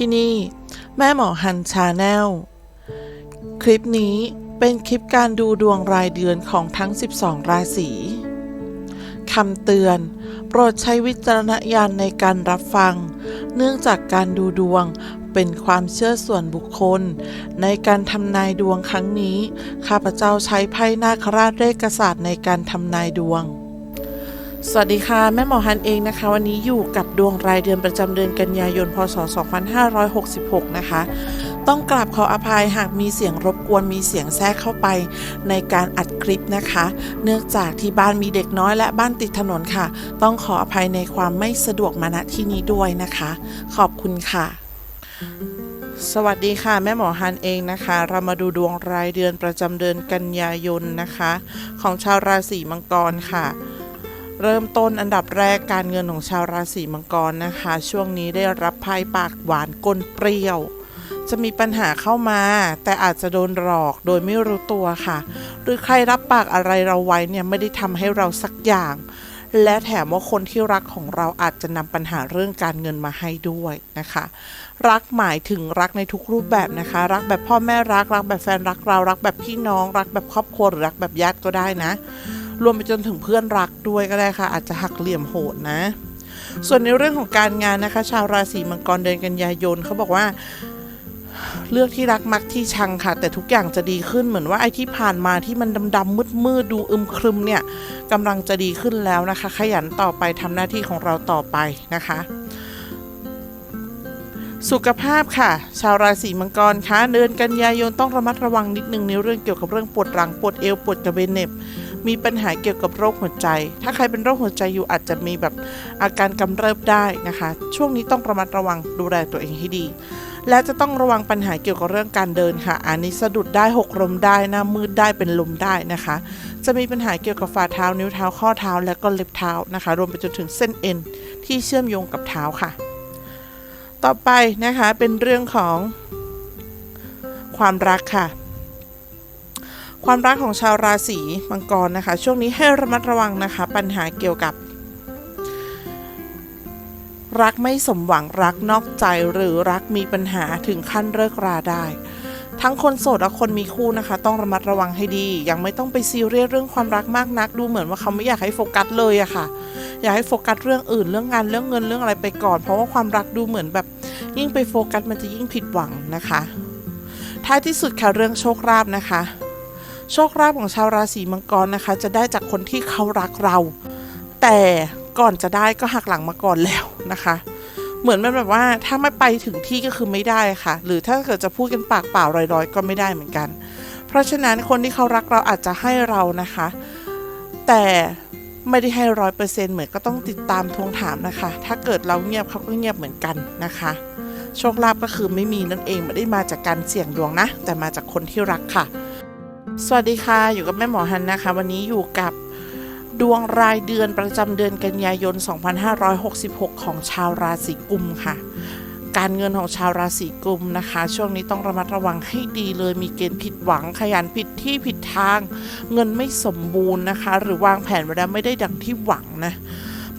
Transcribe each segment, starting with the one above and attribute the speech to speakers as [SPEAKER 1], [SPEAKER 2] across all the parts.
[SPEAKER 1] ที่นี่ แม่หมอฮันชาแนล คลิปนี้เป็นคลิปการดูดวงรายเดือนของทั้ง 12 ราศีคำเตือน โปรดใช้วิจารณญาณในการรับฟัง เนื่องจากการดูดวงเป็นความเชื่อส่วนบุคคล ในการทำนายดวงครั้งนี้ ข้าพเจ้าใช้ไพ่นาคราชเลขกษัตริย์ในการทำนายดวง สวัสดีค่ะ แม่หมอฮันเองนะคะ วันนี้อยู่กับดวงรายเดือนประจำเดือนกันยายน พศ 2566 นะคะ ต้องกราบขออภัยหากมีเสียงรบกวนมีเสียงแทรกเข้าไปในการอัดคลิปนะคะ เนื่องจากที่บ้านมีเด็กน้อยและบ้านติดถนนค่ะ ต้องขออภัยในความไม่สะดวกมาณที่นี้ด้วยนะคะ ขอบคุณค่ะ สวัสดีค่ะ แม่หมอฮันเองนะคะ เรามาดูดวงรายเดือนประจำเดือนกันยายนนะคะ ของชาวราศีมังกรค่ะ เริ่มต้นอันดับแรกการเงินของชาวราศีมังกรนะคะ ช่วงนี้ได้รับไพ่ปากหวานก้นเปรี้ยว จะมีปัญหาเข้ามา แต่อาจจะโดนหลอกโดยไม่รู้ตัวค่ะ หรือใครรับปากอะไรเราไว้เนี่ยไม่ได้ทำให้เราสักอย่าง และแถมว่าคนที่รักของเราอาจจะนำปัญหาเรื่องการเงินมาให้ด้วยนะคะ รักหมายถึงรักในทุกรูปแบบนะคะ รักแบบพ่อแม่รักรักแบบแฟนรักเรารักแบบพี่น้อง รักแบบครอบครัวหรือรักแบบญาติก็ได้นะ รวมไปจนถึงเพื่อนรักด้วยก็ได้ค่ะ อาจจะหักเหลี่ยมโหดนะ ส่วนในเรื่องของการงานนะคะ ชาวราศีมังกรเดือนกันยายนเขาบอกว่าเลือกที่รักมักที่ชังค่ะ แต่ทุกอย่างจะดีขึ้นเหมือนว่าไอ้ที่ผ่านมาที่มันดำๆมืดๆดูอึมครึมเนี่ยกำลังจะดีขึ้นแล้วนะคะ ขยันต่อไปทำหน้าที่ของเราต่อไปนะคะ สุขภาพค่ะ ชาวราศีมังกรคะเดือนกันยายนต้องระมัดระวังนิดนึงในเรื่องเกี่ยวกับเรื่องปวดหลังปวดเอวปวดกระเบนเน็บ มีปัญหาเกี่ยวกับโรคหัวใจ ถ้าใครเป็นโรคหัวใจอยู่อาจจะมีแบบอาการกำเริบได้นะคะ ช่วงนี้ต้องระมัดระวังดูแลตัวเองให้ดี และจะต้องระวังปัญหาเกี่ยวกับเรื่องการเดินค่ะ อันนี้สะดุดได้หกลมได้หน้ามืดได้เป็นลมได้นะคะ จะมีปัญหาเกี่ยวกับฝ่าเท้านิ้วเท้าข้อเท้าและก็เล็บเท้านะคะ รวมไปจนถึงเส้นเอ็นที่เชื่อมโยงกับเท้าค่ะ ต่อไปนะคะเป็นเรื่องของความรักค่ะ ความรักของชาวราศีมังกรนะคะ ช่วงนี้ให้ระมัดระวังนะคะ ปัญหาเกี่ยวกับ รักไม่สมหวังรักนอกใจหรือรักมีปัญหาถึงขั้นเลิกราได้ ทั้งคนโสดและคนมีคู่นะคะ ต้องระมัดระวังให้ดี ยังไม่ต้องไปซีเรียสเรื่องความรักมากนัก ดูเหมือนว่าเขาไม่อยากให้โฟกัสเลยอะค่ะ อยากให้โฟกัสเรื่องอื่นเรื่องงานเรื่องเงินเรื่องอะไรไปก่อน เพราะว่าความรักดูเหมือนแบบ ยิ่งไปโฟกัสมันจะยิ่งผิดหวังนะคะท้ายที่สุดค่ะเรื่องโชคลาภนะคะ โชคลาภของชาวราศีมังกรนะคะ จะได้จากคนที่เขารักเรา แต่ก่อนจะได้ก็หักหลังมาก่อนแล้วนะคะ เหมือนมันแบบว่าถ้าไม่ไปถึงที่ก็คือไม่ได้ค่ะ หรือถ้าเกิดจะพูดกันปากเปล่าลอยๆ ก็ไม่ได้เหมือนกัน เพราะฉะนั้นคนที่เขารักเราอาจจะให้เรานะคะ แต่ไม่ได้ให้ร้อยเปอร์เซ็นต์เหมือนก็ต้องติดตามทวงถามนะคะ ถ้าเกิดเราเงียบเขาก็เงียบเหมือนกันนะคะ โชคลาภก็คือไม่มีนั่นเองไม่ได้มาจากการเสี่ยงดวงนะ แต่มาจากคนที่รักค่ะ สวัสดีค่ะ อยู่กับแม่หมอฮันนะคะ วันนี้อยู่กับดวงรายเดือนประจำเดือนกันยายน 2566 ของชาวราศีกุมค่ะ การเงินของชาวราศีกุมนะคะ ช่วงนี้ต้องระมัดระวังให้ดีเลยมีเกณฑ์ผิดหวังขยันผิดที่ผิดทาง เงินไม่สมบูรณ์นะคะ หรือวางแผนไว้แล้วไม่ได้ดังที่หวังนะ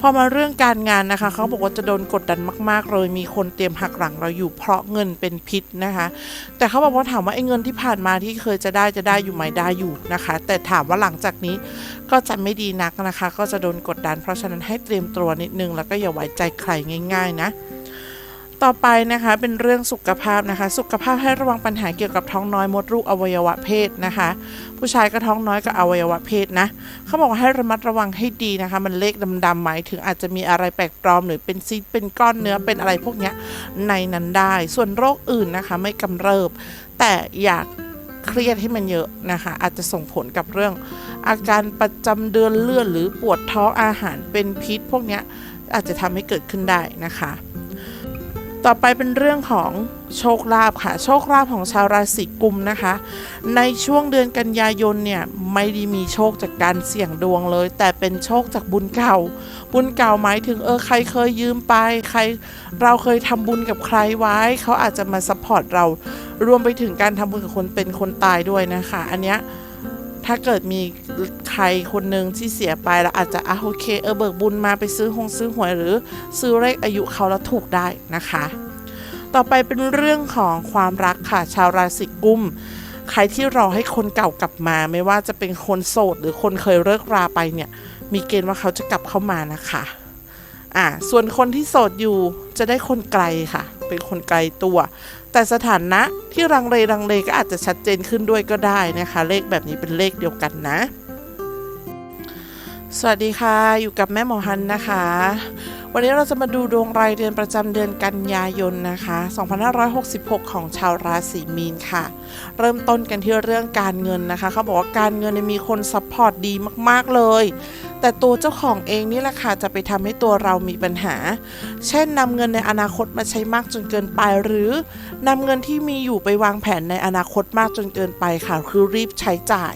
[SPEAKER 1] พอมาเรื่องการงานนะคะ เขาบอกว่าจะโดนกดดันมาก ๆ เลย มีคนเตรียมหักหลังเราอยู่เพราะเงินเป็นพิษนะคะ แต่เขาบอกว่าถามว่าไอ้เงินที่ผ่านมาที่เคยจะได้จะได้อยู่ไหมได้อยู่นะคะ แต่ถามว่าหลังจากนี้ก็จะไม่ดีนักนะคะ ก็จะโดนกดดัน เพราะฉะนั้นให้เตรียมตัวนิดนึงแล้วก็อย่าไว้ใจใครง่าย ๆ นะ ต่อไปนะคะเป็นเรื่องสุขภาพนะคะ สุขภาพให้ระวังปัญหาเกี่ยวกับท้องน้อยมดลูกอวัยวะเพศนะคะ ผู้ชายก็ท้องน้อยกับอวัยวะเพศนะเขาบอกว่าให้ระมัดระวังให้ดีนะคะ มันเลขดำๆหมายถึงอาจจะมีอะไรแปลกปลอม หรือเป็นซีดเป็นก้อนเนื้อเป็นอะไรพวกนี้ในนั้นได้ ส่วนโรคอื่นนะคะ ไม่กำเริบ แต่อยากเครียดให้มันเยอะนะคะ อาจจะส่งผลกับเรื่อง อาการประจำเดือนเลือดหรือปวดท้องอาหารเป็นพิษ พวกนี้อาจจะทำให้เกิดขึ้นได้นะคะ ต่อไปเป็นเรื่องของโชคลาภค่ะ โชคลาภของชาวราศีกุมนะคะ ในช่วงเดือนกันยายนเนี่ยไม่ได้มีโชคจากการเสี่ยงดวงเลย แต่เป็นโชคจากบุญเก่า บุญเก่าหมายถึงเออใครเคยยืมไป ใครเราเคยทำบุญกับใครไว้ เขาอาจจะมาซัพพอร์ตเรารวมไปถึงการทำบุญกับคนเป็นคนตายด้วยนะคะ อันเนี้ย ถ้าเกิดมีใครคนหนึ่งที่เสียไปแล้วอาจจะอะโอเคเออเบิกบุญมาไปซื้อหงซื้อหวยหรือ ซื้อเลขอายุเขาแล้วถูกได้นะคะ ต่อไปเป็นเรื่องของความรักค่ะ ชาวราศีกุมใครที่รอให้คนเก่ากลับมา ไม่ว่าจะเป็นคนโสดหรือคนเคยเลิกราไปเนี่ย มีเกณฑ์ว่าเขาจะกลับเข้ามานะคะอ่าส่วนคนที่โสดอยู่จะได้คนไกลค่ะ เป็นคนไกลตัว แต่สถานะที่รังเลรังเลก็อาจจะชัดเจนขึ้นด้วยก็ได้นะคะ เลขแบบนี้เป็นเลขเดียวกันนะ สวัสดีค่ะ อยู่กับแม่หมอฮันนะคะ วันนี้เราจะมาดูดวงรายเดือนประจำเดือนกันยายนนะคะ 2566 ของชาวราศีมีนค่ะ เริ่มต้นกันที่เรื่องการเงินนะคะ เขาบอกว่าการเงินมีคนซัพพอร์ตดีมาก ๆ เลย แต่ตัวเจ้าของเองนี่แหละค่ะจะไปทำให้ตัวเรามีปัญหา เช่นนำเงินในอนาคตมาใช้มากจนเกินไป หรือนำเงินที่มีอยู่ไปวางแผนในอนาคตมากจนเกินไปค่ะ คือรีบใช้จ่าย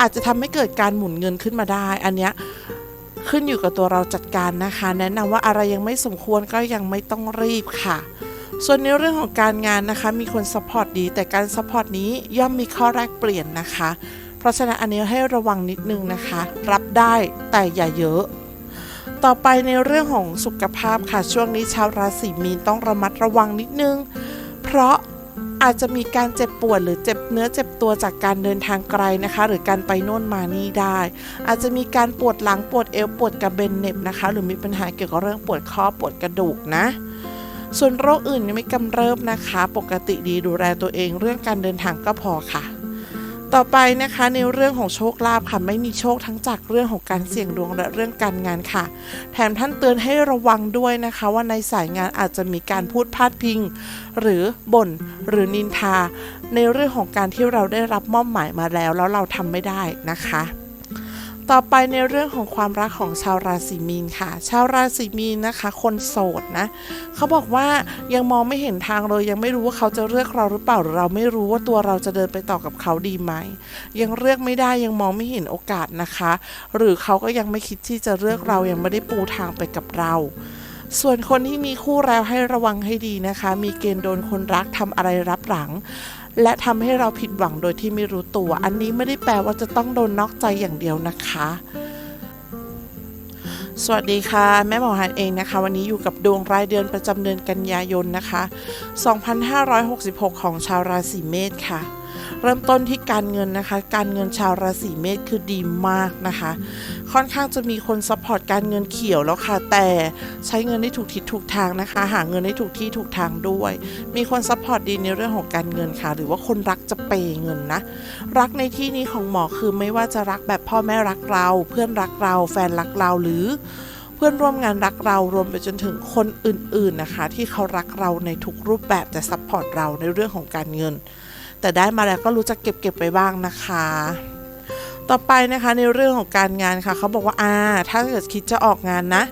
[SPEAKER 1] อาจจะทำให้เกิดการหมุนเงินขึ้นมาได้ อันเนี้ย ขึ้นอยู่กับตัวเราจัดการนะคะ แนะนำว่าอะไรยังไม่สมควรก็ยังไม่ต้องรีบค่ะส่วนในเรื่องของการงานนะคะ มีคนซัพพอร์ตดี แต่การซัพพอร์ตนี้ย่อมมีข้อแรกเปลี่ยนนะคะ เพราะฉะนั้นอันนี้ให้ระวังนิดนึงนะคะ รับได้แต่อย่าเยอะ ต่อไปในเรื่องของสุขภาพค่ะ ช่วงนี้ชาวราศีมีนต้องระมัดระวังนิดนึง เพราะ อาจจะมีการเจ็บปวดหรือเจ็บเนื้อเจ็บตัวจากการเดินทางไกลนะคะ หรือการไปโน่นมานี่ได้ อาจจะมีการปวดหลังปวดเอวปวดกระเบนเน็บนะคะ หรือมีปัญหาเกี่ยวกับเรื่องปวดข้อปวดกระดูกนะ ส่วนโรคอื่นยังไม่กำเริบนะคะ ปกติดีดูแลตัวเองเรื่องการเดินทางก็พอค่ะ ต่อไปนะคะในเรื่องของโชคลาภค่ะไม่มีโชคทั้งจากเรื่องของการเสี่ยงดวงและเรื่องการงานค่ะ แถมท่านเตือนให้ระวังด้วยนะคะ ว่าในสายงานอาจจะมีการพูดพาดพิง หรือบ่นหรือนินทา ในเรื่องของการที่เราได้รับมอบหมายมาแล้ว แล้วเราทำไม่ได้นะคะ ต่อไปในเรื่องของความรักของชาวราศีมีนค่ะ ชาวราศีมีนนะคะ คนโสดนะเขาบอกว่ายังมองไม่เห็นทางเลย ยังไม่รู้ว่าเขาจะเลือกเราหรือเปล่าหรือเราไม่รู้ว่าตัวเราจะเดินไปต่อกับเขาดีไหม ยังเลือกไม่ได้ยังมองไม่เห็นโอกาสนะคะ หรือเขาก็ยังไม่คิดที่จะเลือกเรายังไม่ได้ปูทางไปกับเราส่วนคนที่มีคู่แล้วให้ระวังให้ดีนะคะ มีเกณฑ์โดนคนรักทำอะไรรับหลัง และทำให้เราผิดหวังโดยที่ไม่รู้ตัว อันนี้ไม่ได้แปลว่าจะต้องโดนนอกใจอย่างเดียวนะคะ สวัสดีค่ะ แม่หมอฮันเองนะคะ วันนี้อยู่กับดวงรายเดือนประจำเดือนกันยายนนะคะ 2566 ของชาวราศีเมษค่ะ เริ่มต้นที่การเงินนะคะ การเงินชาวราศีเมษคือดีมากนะคะ ค่อนข้างจะมีคนซัพพอร์ตการเงินเขียวแล้วค่ะ แต่ใช้เงินได้ถูกทิศถูกทางนะคะ หาเงินได้ถูกที่ถูกทางด้วย มีคนซัพพอร์ตดีในเรื่องของการเงินค่ะ หรือว่าคนรักจะเปย์เงินนะ รักในที่นี้ของหมอคือไม่ว่าจะรักแบบพ่อแม่รักเรา เพื่อนรักเรา แฟนรักเราหรือเพื่อนร่วมงานรักเรารวมไปจนถึงคนอื่นๆนะคะ ที่เขารักเราในทุกรูปแบบจะซัพพอร์ตเราในเรื่องของการเงิน แต่ได้มาแล้วก็รู้จักเก็บเก็บไปบ้างนะคะ ต่อไปนะคะในเรื่องของการงานค่ะเขาบอกว่าอ่าถ้าเกิดคิดจะออกงานนะ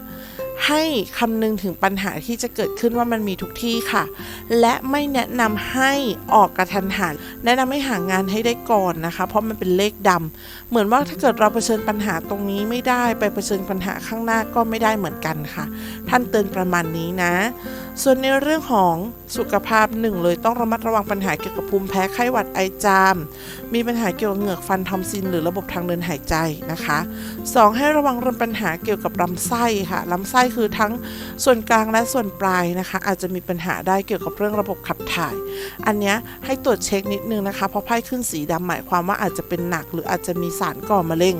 [SPEAKER 1] ให้คำนึงถึงปัญหาที่จะเกิดขึ้นว่ามันมีทุกที่ค่ะ และไม่แนะนำให้ออกกระทันหันแนะนำให้หางานให้ได้ก่อนนะคะ เพราะมันเป็นเลขดำเหมือนว่าถ้าเกิดเราเผชิญปัญหาตรงนี้ไม่ได้ไปเผชิญปัญหาข้างหน้าก็ไม่ได้เหมือนกันค่ะ ท่านเตือนประมาณนี้นะ ส่วนในเรื่องของสุขภาพหนึ่งเลยต้องระมัดระวังปัญหาเกี่ยวกับภูมิแพ้ไข้หวัดไอจาม มีปัญหาเกี่ยวกับเหงือกฟันทอมซิน หรือระบบทางเดินหายใจนะคะ 2. ให้ระวังเรื่องปัญหาเกี่ยวกับลำไส้ค่ะลำไส้คือทั้งส่วนกลางและส่วนปลายนะคะ อาจจะมีปัญหาได้เกี่ยวกับเรื่องระบบขับถ่าย อันนี้ให้ตรวจเช็คนิดนึงนะคะเพราะไพ่ขึ้นสีดำหมายความว่าอาจจะเป็นหนัก หรืออาจจะมีสารก่อมะเร็ง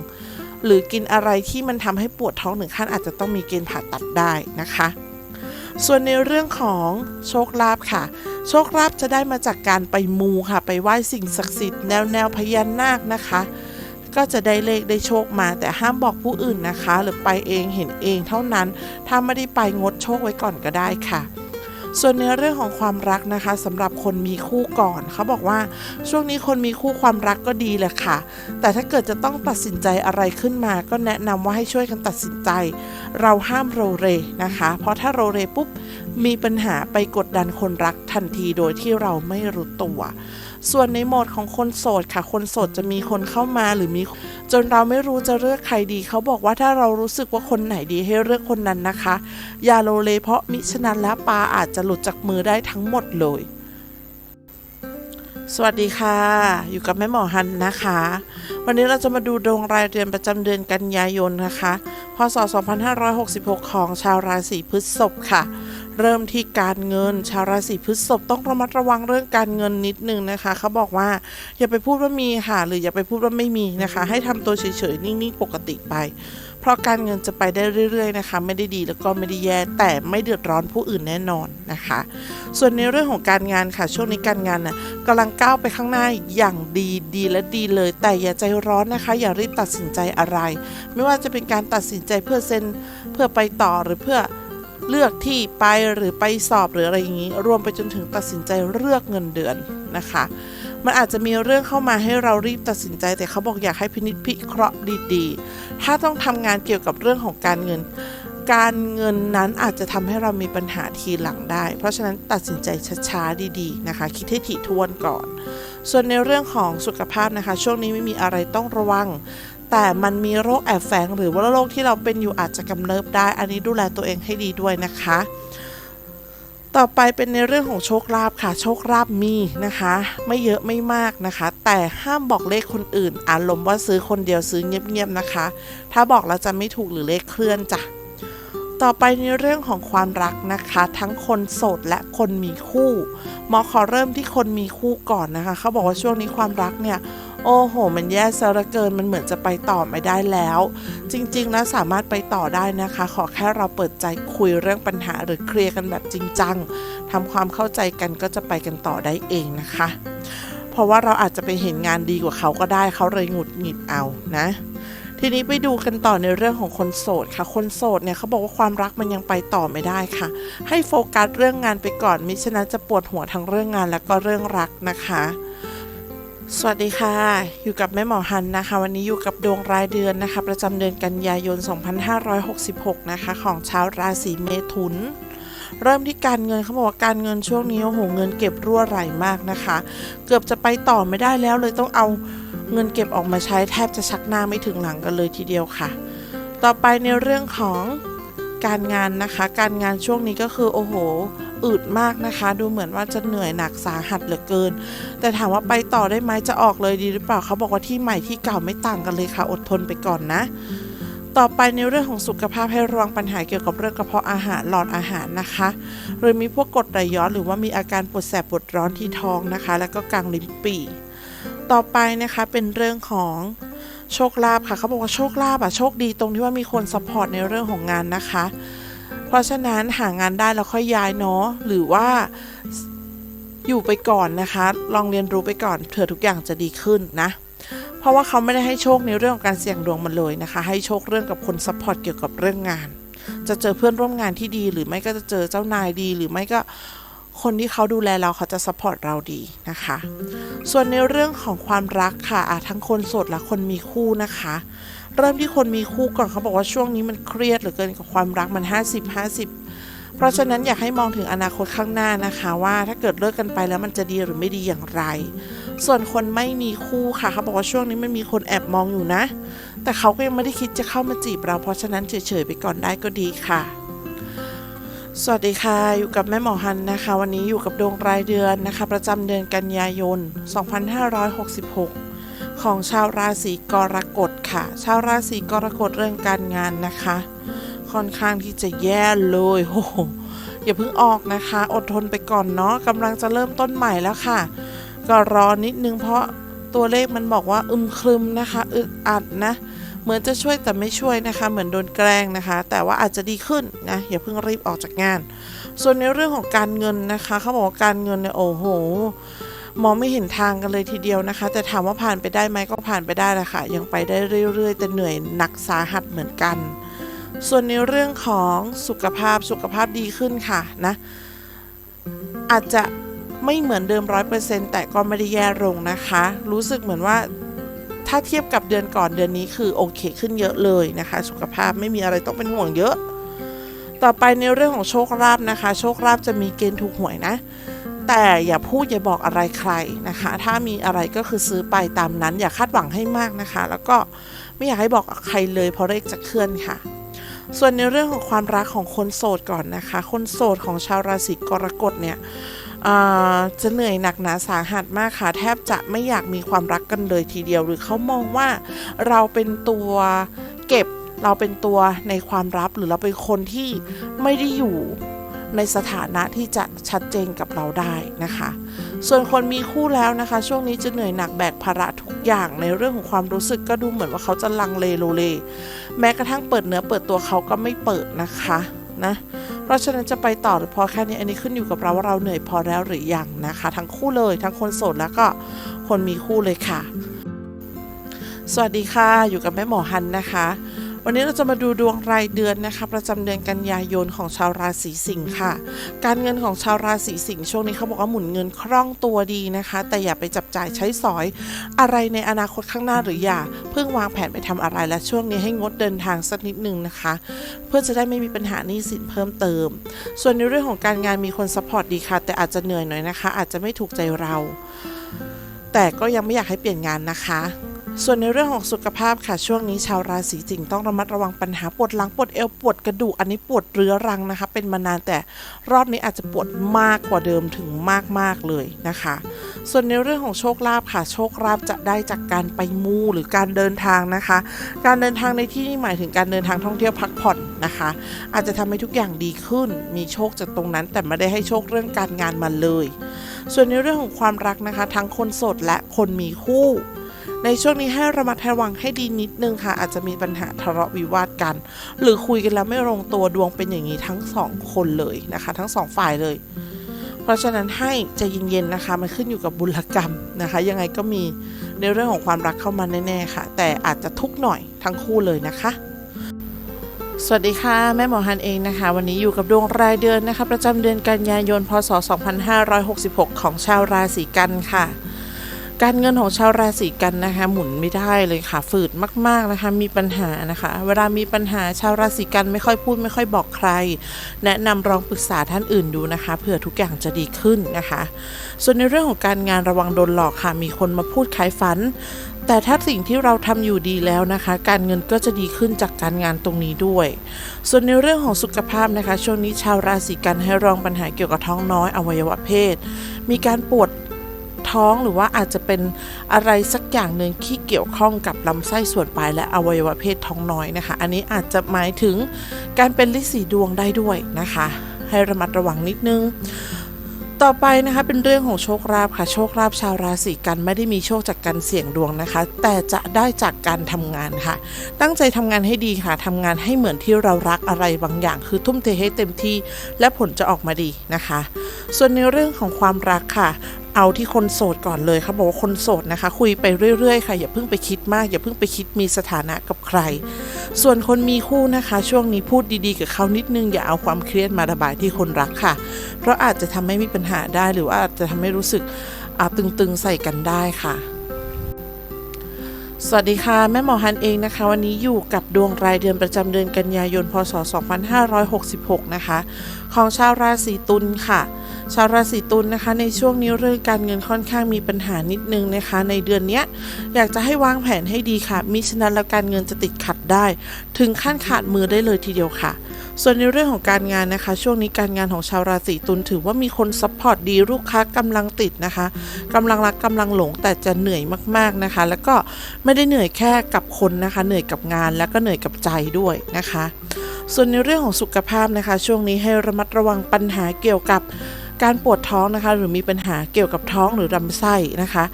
[SPEAKER 1] หรือกินอะไรที่มันทำให้ปวดท้องถึงขั้นอาจจะต้องมีเกณฑ์ผ่าตัดได้นะคะ ส่วนในเรื่องของโชคลาภค่ะ โชคลาภจะได้มาจากการไปมูค่ะ ไปไหว้สิ่งศักดิ์สิทธิ์แนวแนวพญานาคนะคะ ก็จะได้เลขได้โชคมาแต่ห้ามบอกผู้อื่นนะคะ หรือไปเองเห็นเองเท่านั้น ถ้าไม่ได้ไปงดโชคไว้ก่อนก็ได้ค่ะส่วนในเรื่องของความรักนะคะสำหรับคนมีคู่ก่อนเขาบอกว่าช่วงนี้คนมีคู่ความรักก็ดีแหละค่ะ แต่ถ้าเกิดจะต้องตัดสินใจอะไรขึ้นมา ก็แนะนำว่าให้ช่วยกันตัดสินใจ เราห้ามโรเรนะคะ เพราะถ้าโรเรปุ๊บมีปัญหาไปกดดันคนรักทันทีโดยที่เราไม่รู้ตัว ส่วนในโหมดของคนโสดค่ะ คนโสดจะมีคนเข้ามาหรือมี จนเราไม่รู้จะเลือกใครดี เขาบอกว่าถ้าเรารู้สึกว่าคนไหนดีให้เลือกคนนั้นนะคะ อย่าโลเลเพราะมิฉะนั้นแล้วปลาอาจจะหลุดจากมือได้ทั้งหมดเลย สวัสดีค่ะ อยู่กับแม่หมอฮันนะคะ วันนี้เราจะมาดูดวงรายเดือนประจำเดือนกันยายนนะคะ พศ 2566 ของชาวราศีพฤษภค่ะ เริ่มที่การเงิน ชาวราศีพฤษภต้องระมัดระวังเรื่องการเงินนิดนึงนะคะ เขาบอกว่าอย่าไปพูดว่ามีค่ะ หรืออย่าไปพูดว่าไม่มีนะคะ ให้ทำตัวเฉยๆนิ่งๆปกติไป เพราะการเงินจะไปได้เรื่อยๆนะคะ ไม่ได้ดีแล้วก็ไม่ได้แย่แต่ไม่เดือดร้อนผู้อื่นแน่นอนนะคะ ส่วนในเรื่องของการงานค่ะ ช่วงนี้การงานน่ะกำลังก้าวไปข้างหน้าอย่างดีดีและดีเลย แต่อย่าใจร้อนนะคะ อย่ารีบตัดสินใจอะไร ไม่ว่าจะเป็นการตัดสินใจเพื่อเซ็นเพื่อไปต่อหรือเพื่อเลือกที่ไปหรือไปสอบหรืออะไรอย่างนี้ รวมไปจนถึงตัดสินใจเลือกเงินเดือนนะคะ มันอาจจะมีเรื่องเข้ามาให้เรารีบตัดสินใจ แต่เขาบอกอยากให้พินิจพิเคราะห์ดีๆ ถ้าต้องทำงานเกี่ยวกับเรื่องของการเงิน การเงินนั้นอาจจะทำให้เรามีปัญหาทีหลังได้ เพราะฉะนั้นตัดสินใจช้าๆดีๆนะคะ คิดให้ถี่ถ้วนก่อน ส่วนในเรื่องของสุขภาพนะคะ ช่วงนี้ไม่มีอะไรต้องระวังแต่มันมีโรคแอบแฝงหรือว่าโรคที่เราเป็นอยู่อาจจะกำเริบได้ อันนี้ดูแลตัวเองให้ดีด้วยนะคะ ต่อไปเป็นในเรื่องของโชคลาภค่ะ โชคลาภมีนะคะ ไม่เยอะไม่มากนะคะ แต่ห้ามบอกเลขคนอื่น อารมณ์ว่าซื้อคนเดียวซื้อเงียบๆนะคะ ถ้าบอกแล้วจะไม่ถูกหรือเลขเคลื่อนจ้ะต่อไปในเรื่องของความรักนะคะ ทั้งคนโสดและคนมีคู่หมอขอเริ่มที่คนมีคู่ก่อนนะคะ เขาบอกว่าช่วงนี้ความรักเนี่ย โอ้โห มันแย่ซะเหลือเกินมันเหมือนจะไปต่อไม่ได้แล้ว จริงๆแล้วสามารถไปต่อได้นะคะ ขอแค่เราเปิดใจคุยเรื่องปัญหาหรือเคลียร์กันแบบจริงจังทำความเข้าใจกันก็จะไปกันต่อได้เองนะคะ เพราะว่าเราอาจจะไปเห็นงานดีกว่าเขาก็ได้เขาเลยหงุดหงิดเอานะ ทีนี้ไปดูกันต่อในเรื่องของคนโสดค่ะ คนโสดเนี่ยเขาบอกว่าความรักมันยังไปต่อไม่ได้ค่ะ ให้โฟกัสเรื่องงานไปก่อนมิฉะนั้นจะปวดหัวทั้งเรื่องงานและก็เรื่องรักนะคะ สวัสดีค่ะ อยู่กับแม่หมอฮันนะคะ วันนี้อยู่กับดวงรายเดือนนะคะ ประจำเดือนกันยายน 2566 นะคะ ของชาวราศีเมถุน เริ่มที่การเงินเขาบอกว่าการเงินช่วงนี้โอ้โหเงินเก็บรั่วไหลมากนะคะ เกือบจะไปต่อไม่ได้แล้วเลยต้องเอาเงินเก็บออกมาใช้แทบจะชักหน้าไม่ถึงหลังกันเลยทีเดียวค่ะ ต่อไปในเรื่องของการงานนะคะ การงานช่วงนี้ก็คือโอ้โห อึดมากนะคะ ดูเหมือนว่าจะเหนื่อยหนักสาหัสเหลือเกิน แต่ถามว่าไปต่อได้ไหมจะออกเลยดีหรือเปล่าเขาบอกว่าที่ใหม่ที่เก่าไม่ต่างกันเลยค่ะ อดทนไปก่อนนะต่อไปในเรื่องของสุขภาพให้ระวังปัญหาเกี่ยวกับเรื่องกระเพาะอาหารหลอดอาหารนะคะ หรือมีพวกกรดไหลย้อนหรือว่ามีอาการปวดแสบปวดร้อนที่ท้องนะคะ แล้วก็กลางลิ้นปี่ต่อไปนะคะเป็นเรื่องของโชคลาภค่ะเขาบอกว่าโชคลาภอะโชคดีตรงที่ว่ามีคนซัพพอร์ตในเรื่องของงานนะคะ ราะฉะนั้นหางานได้แล้วค่อยย้ายเนาะหรือว่าอยู่ไปก่อนนะคะ ลองเรียนรู้ไปก่อนเผื่อทุกอย่างจะดีขึ้นนะ เพราะว่าเขาไม่ได้ให้โชคในเรื่องของการเสี่ยงดวงมันเลยนะคะ ให้โชคเรื่องกับคนซัพพอร์ตเกี่ยวกับเรื่องงาน จะเจอเพื่อนร่วมงานที่ดี หรือไม่ก็จะเจอเจ้านายดี หรือไม่ก็ คนที่เขาดูแลเราเขาจะซัพพอร์ตเราดีนะคะ ส่วนในเรื่องของความรักค่ะอะทั้งคนโสดและคนมีคู่นะคะ เริ่มที่คนมีคู่ก่อนเขาบอกว่าช่วงนี้มันเครียดเหลือเกินกับความรักมัน 50 50 เพราะฉะนั้นอยากให้มองถึงอนาคตข้างหน้านะคะ ว่าถ้าเกิดเลิกกันไปแล้วมันจะดีหรือไม่ดีอย่างไร ส่วนคนไม่มีคู่ค่ะเขาบอกว่าช่วงนี้มันมีคนแอบมองอยู่นะ แต่เขาก็ยังไม่ได้คิดจะเข้ามาจีบเรา เพราะฉะนั้นเฉยๆไปก่อนได้ก็ดีค่ะ สวัสดีค่ะ อยู่กับแม่หมอฮันนะคะ วันนี้อยู่กับดวงรายเดือนนะคะ ประจำเดือนกันยายน 2566 ของชาวราศีกรกฎค่ะ ชาวราศีกรกฎเรื่องการงานนะคะ ค่อนข้างที่จะแย่เลยโอ้โหอย่าเพิ่งออกนะคะ อดทนไปก่อนเนาะกำลังจะเริ่มต้นใหม่แล้วค่ะ ก็รอนิดนึงเพราะตัวเลขมันบอกว่าอึมครึมนะคะ อึดอัดนะ เหมือนจะช่วยแต่ไม่ช่วยนะคะ เหมือนโดนแกล้งนะคะ แต่ว่าอาจจะดีขึ้นนะอย่าเพิ่งรีบออกจากงาน ส่วนในเรื่องของการเงินนะคะเขาบอกว่าการเงินเนี่ยโอ้โหมองไม่เห็นทางกันเลยทีเดียวนะคะ แต่ถามว่าผ่านไปได้ไหมก็ผ่านไปได้แหละค่ะ ยังไปได้เรื่อยๆ แต่เหนื่อยหนักสาหัสเหมือนกัน ส่วนในเรื่องของสุขภาพสุขภาพดีขึ้นค่ะนะอาจจะไม่เหมือนเดิมร้อยเปอร์เซ็นต์แต่ก็ไม่ได้แย่ลงนะคะ รู้สึกเหมือนว่า ถ้าเทียบกับเดือนก่อนเดือนนี้คือโอเคขึ้นเยอะเลยนะคะ สุขภาพไม่มีอะไรต้องเป็นห่วงเยอะ ต่อไปในเรื่องของโชคลาภนะคะ โชคลาภจะมีเกณฑ์ถูกหวยนะ แต่อย่าพูดอย่าบอกอะไรใครนะคะ ถ้ามีอะไรก็คือซื้อไปตามนั้น อย่าคาดหวังให้มากนะคะ แล้วก็ไม่อยากให้บอกใครเลยเพราะเลขจะเคลื่อนค่ะส่วนในเรื่องของความรักของคนโสดก่อนนะคะ คนโสดของชาวราศีกรกฎเนี่ย จะเหนื่อยหนักหนาสาหัสมากค่ะ แทบจะไม่อยากมีความรักกันเลยทีเดียว หรือเขามองว่าเราเป็นตัวเก็บเราเป็นตัวในความลับหรือเราเป็นคนที่ไม่ได้อยู่ในสถานะที่จะชัดเจนกับเราได้นะคะ ส่วนคนมีคู่แล้วนะคะ ช่วงนี้จะเหนื่อยหนักแบกภาระทุกอย่างในเรื่องของความรู้สึกก็ดูเหมือนว่าเขาจะลังเลโลเล แม้กระทั่งเปิดเนื้อเปิดตัวเขาก็ไม่เปิดนะคะ นะ เพราะฉะนั้นจะไปต่อหรือพอแค่นี้อันนี้ขึ้นอยู่กับเราว่าเราเหนื่อยพอแล้วหรือยังนะคะ ทั้งคู่เลยทั้งคนโสดแล้วก็คนมีคู่เลยค่ะ สวัสดีค่ะ อยู่กับแม่หมอฮันนะคะ วันนี้เราจะมาดูดวงรายเดือนนะคะ ประจำเดือนกันยายนของชาวราศีสิงค์ค่ะ การเงินของชาวราศีสิงห์ช่วงนี้เขาบอกว่าหมุนเงินคล่องตัวดีนะคะ แต่อย่าไปจับจ่ายใช้สอย อะไรในอนาคตข้างหน้าหรืออย่า เพิ่งวางแผนไปทำอะไรและช่วงนี้ให้งดเดินทางสักนิดนึงนะคะ เพื่อจะได้ไม่มีปัญหาหนี้สินเพิ่มเติม ส่วนในเรื่องของการงานมีคนซัพพอร์ตดีค่ะ แต่อาจจะเหนื่อยหน่อยนะคะ อาจจะไม่ถูกใจเรา แต่ก็ยังไม่อยากให้เปลี่ยนงานนะคะ ส่วนในเรื่องของสุขภาพค่ะช่วงนี้ชาวราศีสิงห์ต้องระมัดระวังปัญหาปวดหลังปวดเอวปวดกระดูกอันนี้ปวดเรื้อรังนะคะ เป็นมานานแต่รอบนี้อาจจะปวดมากกว่าเดิมถึงมากๆเลยนะคะ ส่วนในเรื่องของโชคลาภค่ะ โชคลาภจะได้จากการไปมูหรือการเดินทางนะคะ การเดินทางในที่นี้หมายถึงการเดินทางท่องเที่ยวพักผ่อนนะคะ อาจจะทำให้ทุกอย่างดีขึ้น มีโชคจากตรงนั้น แต่ไม่ได้ให้โชคเรื่องการงานมาเลย ส่วนในเรื่องของความรักนะคะ ทั้งคนโสดและคนมีคู่ ในช่วงนี้ให้ระมัดระวังให้ดีนิดนึงค่ะ อาจจะมีปัญหาทะเลาะวิวาทกัน หรือคุยกันแล้วไม่ลงตัวดวงเป็นอย่างนี้ทั้งสองคนเลยนะคะ ทั้งสองฝ่ายเลย เพราะฉะนั้นให้ใจเย็นๆนะคะ มันขึ้นอยู่กับบุญกรรมนะคะ ยังไงก็มีในเรื่องของความรักเข้ามาแน่ๆค่ะ แต่อาจจะทุกหน่อยทั้งคู่เลยนะคะสวัสดีค่ะแม่หมอฮันเองนะคะ วันนี้อยู่กับดวงรายเดือนนะคะ ประจำเดือนกันยายนพศ 2566 ของชาวราศีกันค่ะ การเงินของชาวราศีกันนะคะ หมุนไม่ได้เลยค่ะ ฝืดมาก ๆนะคะ มีปัญหานะคะ เวลามีปัญหาชาวราศีกันไม่ค่อยพูด ไม่ค่อยบอกใคร แนะนำลองปรึกษาท่านอื่นดูนะคะเผื่อทุกอย่างจะดีขึ้นนะคะ ส่วนในเรื่องของการงานระวังโดนหลอกค่ะ มีคนมาพูดขายฝัน แต่ถ้าสิ่งที่เราทำอยู่ดีแล้วนะคะ การเงินก็จะดีขึ้นจากการงานตรงนี้ด้วย ส่วนในเรื่องของสุขภาพนะคะ ช่วงนี้ชาวราศีกันให้ระวังปัญหาเกี่ยวกับท้องน้อยอวัยวะเพศ มีการปวด ท้องหรือว่าอาจจะเป็นอะไรสักอย่างหนึ่งที่เกี่ยวข้องกับลำไส้ส่วนปลายและอวัยวะเพศท้องน้อยนะคะ อันนี้อาจจะหมายถึงการเป็นลิสีดวงได้ด้วยนะคะ ให้ระมัดระวังนิดนึงต่อไปนะคะเป็นเรื่องของโชคลาภค่ะโชคลาภชาวราศีกันไม่ได้มีโชคจากการเสี่ยงดวงนะคะ แต่จะได้จากการทำงานค่ะ ตั้งใจทำงานให้ดีค่ะทำงานให้เหมือนที่เรารักอะไรบางอย่าง คือทุ่มเทให้เต็มที่ และผลจะออกมาดีนะคะ ส่วนในเรื่องของความรักค่ะ เอาที่คนโสดก่อนเลยเขาบอกว่าคนโสดนะคะ คุยไปเรื่อยๆค่ะ อย่าเพิ่งไปคิดมาก อย่าเพิ่งไปคิดมีสถานะกับใคร ส่วนคนมีคู่นะคะ ช่วงนี้พูดดีๆ กับเขานิดนึงอย่าเอาความเครียดมาระบายที่คนรักค่ะ เพราะอาจจะทำให้มีปัญหาได้หรือว่าอาจจะทำให้รู้สึกตึงๆใส่กันได้ค่ะสวัสดีค่ะ แม่หมอฮันเองนะคะ วันนี้อยู่กับดวงรายเดือนประจำเดือนกันยายนพศ 2566 นะคะ ของชาวราศีตุลค่ะ ชาวราศีตุลนะคะ ในช่วงนี้เรื่องการเงินค่อนข้างมีปัญหานิดนึงนะคะ ในเดือนนี้อยากจะให้วางแผนให้ดีค่ะมิฉะนั้นแล้วการเงินจะติดขัดได้ ถึงขั้นขาดมือได้เลยทีเดียวค่ะ ส่วนในเรื่องของการงานนะคะ ช่วงนี้การงานของชาวราศีตุลถือว่ามีคนซัพพอร์ตดีลูกค้ากำลังติดนะคะกำลังรักกำลังหลงแต่จะเหนื่อยมากๆนะคะ แล้วก็ไม่ได้เหนื่อยแค่กับคนนะคะ เหนื่อยกับงานแล้วก็เหนื่อยกับใจด้วยนะคะ ส่วนในเรื่องของสุขภาพนะคะ ช่วงนี้ให้ระมัดระวังปัญหาเกี่ยวกับ การปวดท้องนะคะ หรือมีปัญหาเกี่ยวกับท้องหรือลำไส้นะคะ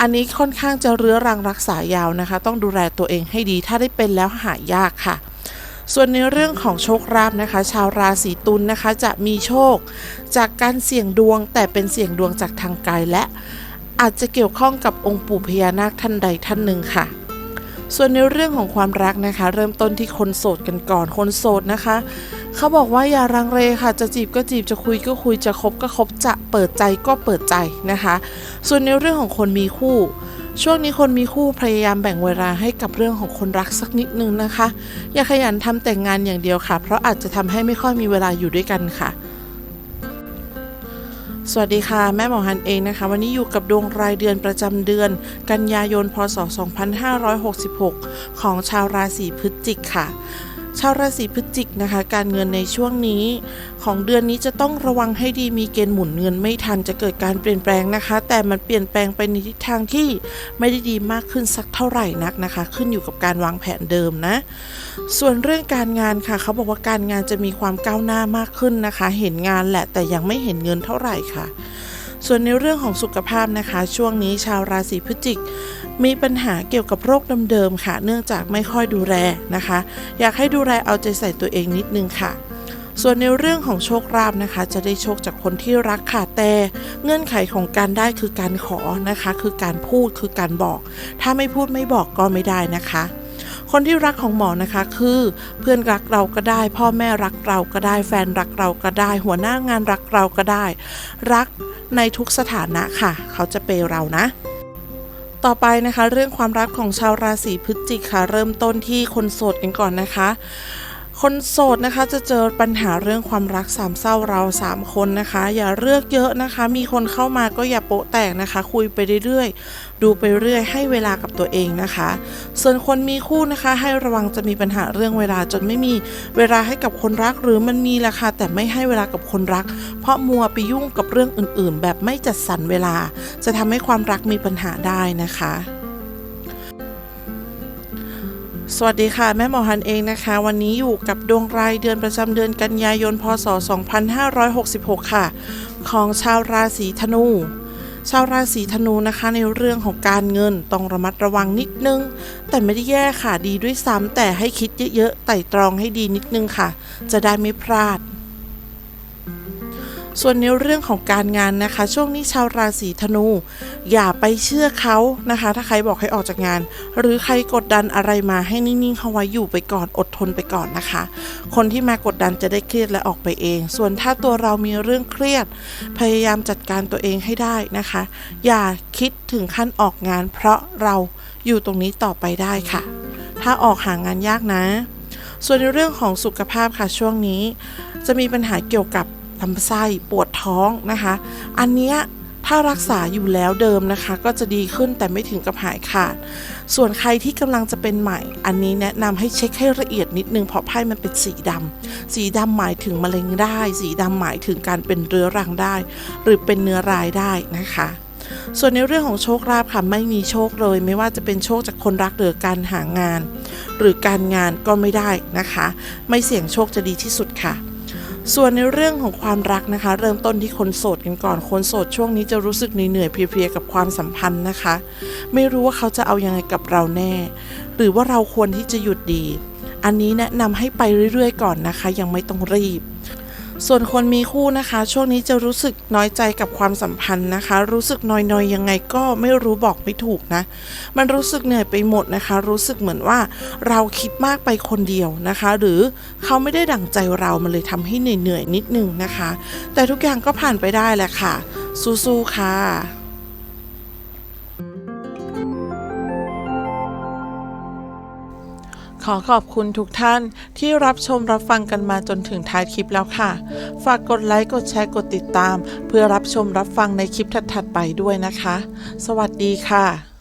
[SPEAKER 1] อันนี้ค่อนข้างจะเรื้อรังรักษายาวนะคะ ต้องดูแลตัวเองให้ดี ถ้าได้เป็นแล้วหายยากค่ะส่วนในเรื่องของโชคลาภนะคะ ชาวราศีตุลนะคะ จะมีโชค จากการเสี่ยงดวง แต่เป็นเสี่ยงดวงจากทางกายและ อาจจะเกี่ยวข้องกับองค์ปู่พญานาคท่านใดท่านหนึ่งค่ะ ส่วนในเรื่องของความรักนะคะ เริ่มต้นที่คนโสดกันก่อนคนโสดนะคะ เขาบอกว่าอย่ารังเลค่ะ จะจีบก็จีบจะคุยก็คุยจะคบก็คบจะเปิดใจก็เปิดใจนะคะ ส่วนในเรื่องของคนมีคู่ ช่วงนี้คนมีคู่พยายามแบ่งเวลาให้กับเรื่องของคนรักสักนิดนึงนะคะ อย่าขยันทำแต่งงานอย่างเดียวค่ะ เพราะอาจจะทำให้ไม่ค่อยมีเวลาอยู่ด้วยกันค่ะ สวัสดีค่ะ แม่หมอฮันเองนะคะ วันนี้อยู่กับดวงรายเดือนประจำเดือน กันยายนพศ 2566 ของชาวราศีพฤศจิกค่ะ ชาวราศีพฤศจิกนะคะ การเงินในช่วงนี้ ของเดือนนี้จะต้องระวังให้ดีมีเกณฑ์หมุนเงินไม่ทันจะเกิดการเปลี่ยนแปลงนะคะ แต่มันเปลี่ยนแปลงไปในทิศทางที่ไม่ได้ดีมากขึ้นสักเท่าไหร่นักนะคะ ขึ้นอยู่กับการวางแผนเดิมนะ ส่วนเรื่องการงานค่ะเขาบอกว่าการงานจะมีความก้าวหน้ามากขึ้นนะคะ เห็นงานแหละแต่ยังไม่เห็นเงินเท่าไหร่ค่ะ ส่วนในเรื่องของสุขภาพนะคะ ช่วงนี้ชาวราศีพฤศจิก มีปัญหาเกี่ยวกับโรคเดิมๆค่ะ เนื่องจากไม่ค่อยดูแลนะคะ อยากให้ดูแลเอาใจใส่ตัวเองนิดนึงค่ะส่วนในเรื่องของโชคลาภนะคะ จะได้โชคจากคนที่รักค่ะแต่เงื่อนไขของการได้คือการขอนะคะ คือการพูดคือการบอก ถ้าไม่พูดไม่บอกก็ไม่ได้นะคะ คนที่รักของหมอนะคะ คือเพื่อนรักเราก็ได้ พ่อแม่รักเราก็ได้ แฟนรักเราก็ได้ หัวหน้างานรักเราก็ได้ รักในทุกสถานะค่ะ เขาจะเปย์เรานะ ต่อไปนะคะ เรื่องความรักของชาวราศีพฤศจิกค่ะ เริ่มต้นที่คนโสดกันก่อนนะคะคนโสดนะคะจะเจอปัญหาเรื่องความรักสามเศร้าเราสามคนนะคะ อย่าเลือกเยอะนะคะ มีคนเข้ามาก็อย่าโปะแตกนะคะ คุยไปเรื่อย ดูไปเรื่อยให้เวลากับตัวเองนะคะ ส่วนคนมีคู่นะคะ ให้ระวังจะมีปัญหาเรื่องเวลาจนไม่มีเวลาให้กับคนรักหรือมันมีแหละค่ะแต่ไม่ให้เวลากับคนรัก เพราะมัวไปยุ่งกับเรื่องอื่นๆ แบบไม่จัดสรรเวลา จะทำให้ความรักมีปัญหาได้นะคะสวัสดีค่ะ แม่หมอฮันเองนะคะ วันนี้อยู่กับดวงรายเดือนประจำเดือนกันยายนพศ 2566 ค่ะ ของชาวราศีธนู ชาวราศีธนูนะคะในเรื่องของการเงินต้องระมัดระวังนิดนึง แต่ไม่ได้แย่ค่ะดีด้วยซ้ำแต่ให้คิดเยอะๆไต่ตรองให้ดีนิดนึงค่ะ จะได้ไม่พลาด ส่วนในเรื่องของการงานนะคะ ช่วงนี้ชาวราศีธนู อย่าไปเชื่อเขานะคะ ถ้าใครบอกให้ออกจากงาน หรือใครกดดันอะไรมาให้นิ่งๆเขาไว้อยู่ไปก่อนอดทนไปก่อนนะคะ คนที่มากดดันจะได้เครียดและออกไปเอง ส่วนถ้าตัวเรามีเรื่องเครียด พยายามจัดการตัวเองให้ได้นะคะ อย่าคิดถึงขั้นออกงาน เพราะเราอยู่ตรงนี้ต่อไปได้ค่ะ ถ้าออกหางานยากนะ ส่วนในเรื่องของสุขภาพค่ะช่วงนี้ จะมีปัญหาเกี่ยวกับ ลำไส้ปวดท้องนะคะ อันเนี้ยถ้ารักษาอยู่แล้วเดิมนะคะ ก็จะดีขึ้นแต่ไม่ถึงกับหายขาด ส่วนใครที่กำลังจะเป็นใหม่ อันนี้แนะนำให้เช็คให้ละเอียดนิดนึงเพราะไพ่มันเป็นสีดำสีดำหมายถึงมะเร็งได้ สีดำหมายถึงการเป็นเรื้อรังได้ หรือเป็นเนื้อร้ายได้นะคะส่วนในเรื่องของโชคลาภค่ะไม่มีโชคเลย ไม่ว่าจะเป็นโชคจากคนรักหรือการหางาน หรือการงานก็ไม่ได้นะคะ ไม่เสี่ยงโชคจะดีที่สุดค่ะ ส่วนในเรื่องของความรักนะคะ เริ่มต้นที่คนโสดกันก่อนคนโสดช่วงนี้จะรู้สึกเหนื่อยๆเพลียๆกับความสัมพันธ์นะคะ ไม่รู้ว่าเขาจะเอายังไงกับเราแน่ หรือว่าเราควรที่จะหยุดดี อันนี้แนะนำให้ไปเรื่อยๆ ก่อนนะคะ ยังไม่ต้องรีบ ส่วนคนมีคู่นะคะ ช่วงนี้จะรู้สึกน้อยใจกับความสัมพันธ์นะคะ รู้สึกนอยๆยังไงก็ไม่รู้บอกไม่ถูกนะ มันรู้สึกเหนื่อยไปหมดนะคะ รู้สึกเหมือนว่าเราคิดมากไปคนเดียวนะคะ หรือเขาไม่ได้ดั่งใจเรามันเลยทำให้เหนื่อยๆนิดนึงนะคะ แต่ทุกอย่างก็ผ่านไปได้แหละค่ะสู้ๆค่ะ ขอขอบคุณทุกท่านที่รับชมรับฟังกันมาจนถึงท้ายคลิปแล้วค่ะ ฝากกดไลค์ กดแชร์ กดติดตาม เพื่อรับชมรับฟังในคลิปถัดๆไปด้วยนะคะ สวัสดีค่ะ